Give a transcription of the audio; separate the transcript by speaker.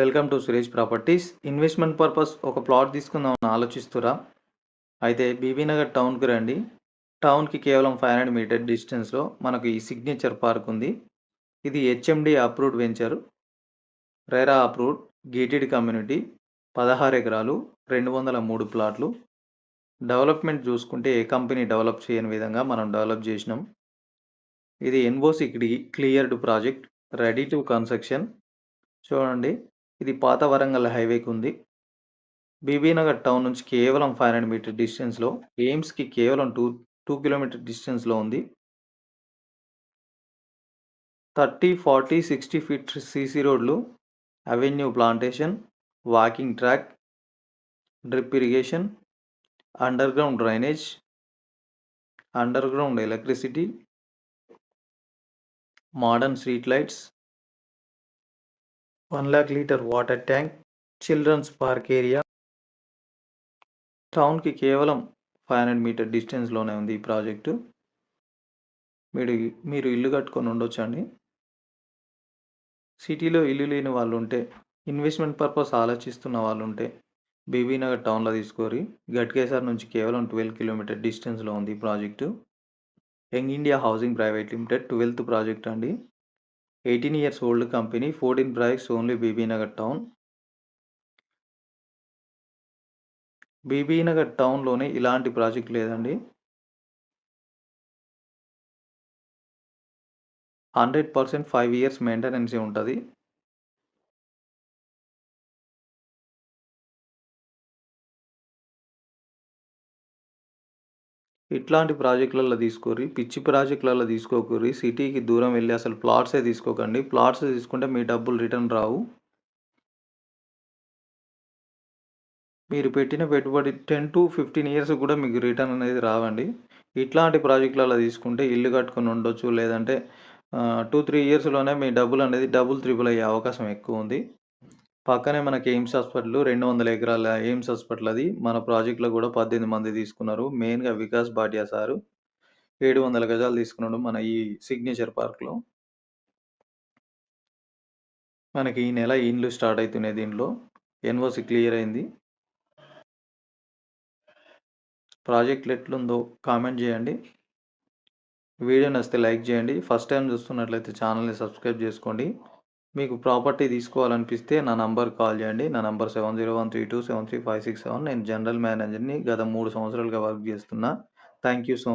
Speaker 1: Welcome to Suresh properties. Investment purpose ఒక plot తీసుకుందామని ఆలోచిస్తురా. అయితే బీబీనగర్ టౌన్కి రండి. టౌన్కి కేవలం ఫైవ్ హండ్రెడ్ మీటర్ డిస్టెన్స్లో మనకు ఈ సిగ్నేచర్ పార్క్ ఉంది. ఇది HMD approved venture. RERA approved gated community పదహారు ఎకరాలు రెండు వందల మూడు ప్లాట్లు. డెవలప్మెంట్ చూసుకుంటే ఏ కంపెనీ డెవలప్ చేయని విధంగా మనం డెవలప్ చేసినాం. ఇది NOC cleared project ready to construction. చూడండి. ఇది పాత వరంగల్ హైవేకి ఉంది బీబీనగర్ టౌన్ నుంచి కేవలం ఫైవ్ హండ్రెడ్ మీటర్ డిస్టెన్స్లో ఎయిమ్స్కి కేవలం టూ టూ కిలోమీటర్ డిస్టెన్స్లో ఉంది. Thirty forty sixty feet CC రోడ్లు avenue plantation walking track drip irrigation underground drainage underground electricity modern street lights one lakh liter water tank children's park area. టౌన్కి కేవలం five hundred metre డిస్టెన్స్లోనే ఉంది ఈ project. మీరు మీరు ఇల్లు కట్టుకొని ఉండొచ్చు అండి? సిటీలో ఇల్లు లేని వాళ్ళు ఉంటే ఇన్వెస్ట్మెంట్ పర్పస్ ఆలోచిస్తున్న వాళ్ళు ఉంటే బీబీనగర్ టౌన్లో తీసుకోరి గట్కేసార్ నుంచి కేవలం ట్వెల్వ్ కిలోమీటర్ డిస్టెన్స్లో ఉంది ఈ project. Young India housing private limited twelfth project అండి. Eighteen years old company fourteen projects only Bibinagar town Bibinagar టౌన్లోనే ఇలాంటి ప్రాజెక్ట్ లేదండి. Hundred percent five years maintenance ఉంటుంది. ఇట్లాంటి ప్రాజెక్టులలో తీసుకోర్రి పిచ్చి ప్రాజెక్టులలో తీసుకోకర్రి. సిటీకి దూరం వెళ్ళి అసలు ప్లాట్సే తీసుకోకండి. ప్లాట్స్ తీసుకుంటే మీ డబ్బులు రిటర్న్ రావు. మీరు పెట్టిన పెట్టుబడి టెన్ టు ఫిఫ్టీన్ ఇయర్స్ కూడా మీకు రిటర్న్ అనేది రావండి. ఇట్లాంటి ప్రాజెక్టులలో తీసుకుంటే ఇల్లు కట్టుకొని ఉండొచ్చు. లేదంటే టూ త్రీ ఇయర్స్లోనే మీ డబ్బులు అనేది డబుల్ త్రిబుల్ అయ్యే అవకాశం ఎక్కువ ఉంది. పక్కనే మనకి ఎయిమ్స్ హాస్పిటల్ రెండు వందల ఎకరాల ఎయిమ్స్ హాస్పిటల్ అది. మన ప్రాజెక్ట్లో కూడా పద్దెనిమిది మంది తీసుకున్నారు. మెయిన్గా వికాస్ భాటియా సారు. ఏడు వందల గజాలు తీసుకున్నాడు మన ఈ సిగ్నేచర్ పార్క్లో. మనకి ఈ నెల ఇండ్లు స్టార్ట్ అవుతున్నాయి దీంట్లో. ఎన్ఓసి క్లియర్ అయింది. ప్రాజెక్ట్ ఎట్లుందో కామెంట్ చేయండి. వీడియో నచ్చితే లైక్ చేయండి. ఫస్ట్ టైం చూస్తున్నట్లయితే ఛానల్ని సబ్స్క్రైబ్ చేసుకోండి. మీకు ప్రాపర్టీ తీసుకోవాలనిపిస్తే నా నంబర్ కాల్ చేయండి. నా number seven zero one three two seven three five six seven. నేను జనరల్ మేనేజర్ని గత మూడు సంవత్సరాలుగా వర్క్ చేస్తున్నా. Thank you so